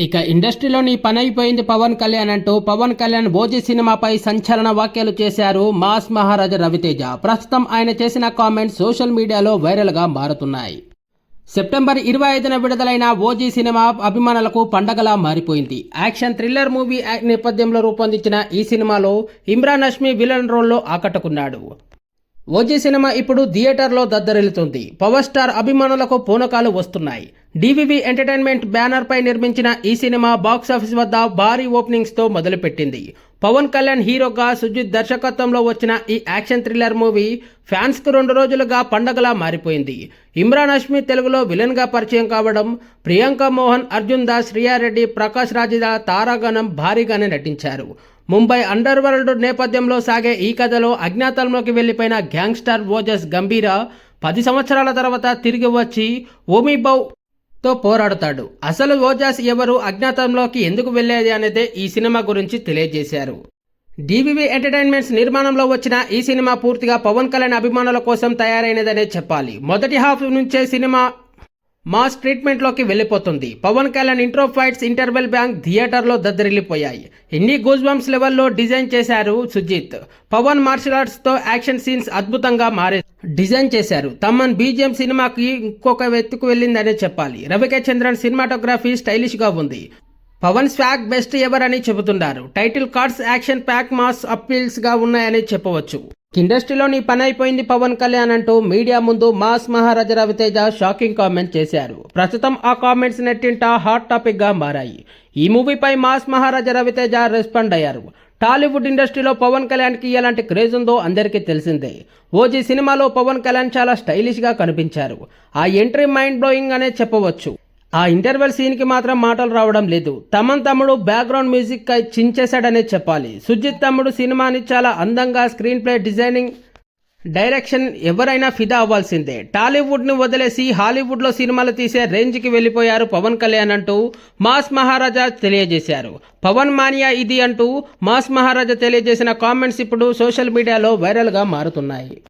ఇక ఇండస్ట్రీలోని పని అయిపోయింది పవన్ కళ్యాణ్ అంటూ పవన్ కళ్యాణ్ ఓజీ సినిమాపై సంచలన వ్యాఖ్యలు చేశారు మాస్ మహారాజా రవితేజ. ప్రస్తుతం ఆయన చేసిన కామెంట్స్ సోషల్ మీడియాలో వైరల్గా మారుతున్నాయి. సెప్టెంబర్ ఇరవై ఐదున విడుదలైన ఓజీ సినిమా అభిమానులకు పండగలా మారిపోయింది. యాక్షన్ థ్రిల్లర్ మూవీ నేపథ్యంలో రూపొందించిన ఈ సినిమాలో ఇమ్రాన్ హష్మి విలన్ రోల్లో ఆకట్టుకున్నాడు. ఓజీ సినిమా ఇప్పుడు థియేటర్లో దద్దరిల్లుతుంది. పవర్ స్టార్ అభిమానులకు పూనకాలు వస్తున్నాయి. డివివి ఎంటర్టైన్మెంట్ బ్యానర్ పై నిర్మించిన ఈ సినిమా బాక్సాఫీస్ వద్ద భారీ ఓపెనింగ్స్తో మొదలుపెట్టింది. పవన్ కళ్యాణ్ హీరోగా సుజిత్ దర్శకత్వంలో వచ్చిన ఈ యాక్షన్ థ్రిల్లర్ మూవీ ఫ్యాన్స్కు రెండు రోజులుగా పండగలా మారిపోయింది. ఇమ్రాన్ హష్మి తెలుగులో విలన్గా పరిచయం కావడం ప్రియాంక మోహన్ అర్జున్ దాస్ శ్రియారెడ్డి ప్రకాష్ రాజిదా తారాగణం భారీగానే నటించారు. ముంబై అండర్ వరల్డ్ నేపథ్యంలో సాగే ఈ కథలో అజ్ఞాతంలోకి వెళ్ళిపోయిన గ్యాంగ్స్టర్ ఓజస్ గంభీర పది సంవత్సరాల తర్వాత తిరిగి వచ్చి ఓమీబౌ తో పోరాడుతాడు. అసలు ఓజాస్ ఎవరు? అజ్ఞాతంలోకి ఎందుకు వెళ్ళేది అనేదే ఈ సినిమా గురించి తెలియజేశారు. డివివి ఎంటర్టైన్మెంట్స్ నిర్మాణంలో వచ్చిన ఈ సినిమా పూర్తిగా పవన్ కళ్యాణ్ అభిమానుల కోసం తయారైనదనే చెప్పాలి. మొదటి హాఫ్ నుంచే సినిమా మాస్ ట్రీట్మెంట్లోకి వెళ్ళిపోతుంది. Pawan Kalyan intro fights interval bang థియేటర్లో దద్దరిల్లిపోయాయి. ఎన్ని గూజ్బంప్స్ లెవెల్లో డిజైన్ చేశారు సుజిత్? పవన్ మార్షల్ ఆర్ట్స్తో యాక్షన్ సీన్స్ అద్భుతంగా మారే డిజైన్ చేశారు. తమ్మన్ బీజిఎం సినిమాకి ఇంకొక వెతుకు వెళ్ళిందనే చెప్పాలి. రవికే చంద్రన్ సినిమాటోగ్రఫీ స్టైలిష్గా ఉంది. పవన్ స్వాగ్ బెస్ట్ ఎవర్ అని చెబుతున్నారు. Title cards action pack mass అప్పీల్స్గా ఉన్నాయని చెప్పవచ్చు. ఇండస్ట్రీలోని పని అయిపోయింది పవన్ కళ్యాణ్ అంటూ మీడియా ముందు mass Maharaja Ravi Teja shocking comment చేశారు. ప్రస్తుతం ఆ కామెంట్స్ నెట్టింట హాట్ టాపిక్గా మారాయి. ఈ మూవీపై మాస్ మహారాజా రవితేజ రెస్పాండ్ అయ్యారు. టాలీవుడ్ ఇండస్ట్రీలో పవన్ కళ్యాణ్కి ఎలాంటి క్రేజ్ ఉందో అందరికీ తెలిసిందే. ఓజీ సినిమాలో పవన్ కళ్యాణ్ చాలా స్టైలిష్గా కనిపించారు. ఆ ఎంట్రీ మైండ్ బ్లోయింగ్ అనే చెప్పవచ్చు. ఆ ఇంటర్వెల్ సీన్కి మాత్రం మాటలు రావడం లేదు. తమన్ తమ్ముడు బ్యాక్గ్రౌండ్ మ్యూజిక్ కై చించేశాడనే చెప్పాలి. సుజిత్ తమ్ముడు సినిమాని చాలా అందంగా స్క్రీన్ ప్లే డిజైనింగ్ డైరెక్షన్ ఎవరైనా ఫిదా అవ్వాల్సిందే. టాలీవుడ్ని వదిలేసి హాలీవుడ్లో సినిమాలు తీసే రేంజ్కి వెళ్ళిపోయారు పవన్ కళ్యాణ్ అంటూ మాస్ మహారాజా తెలియజేశారు. పవన్ మానియా ఇది అంటూ మాస్ మహారాజా తెలియజేసిన కామెంట్స్ ఇప్పుడు సోషల్ మీడియాలో వైరల్గా మారుతున్నాయి.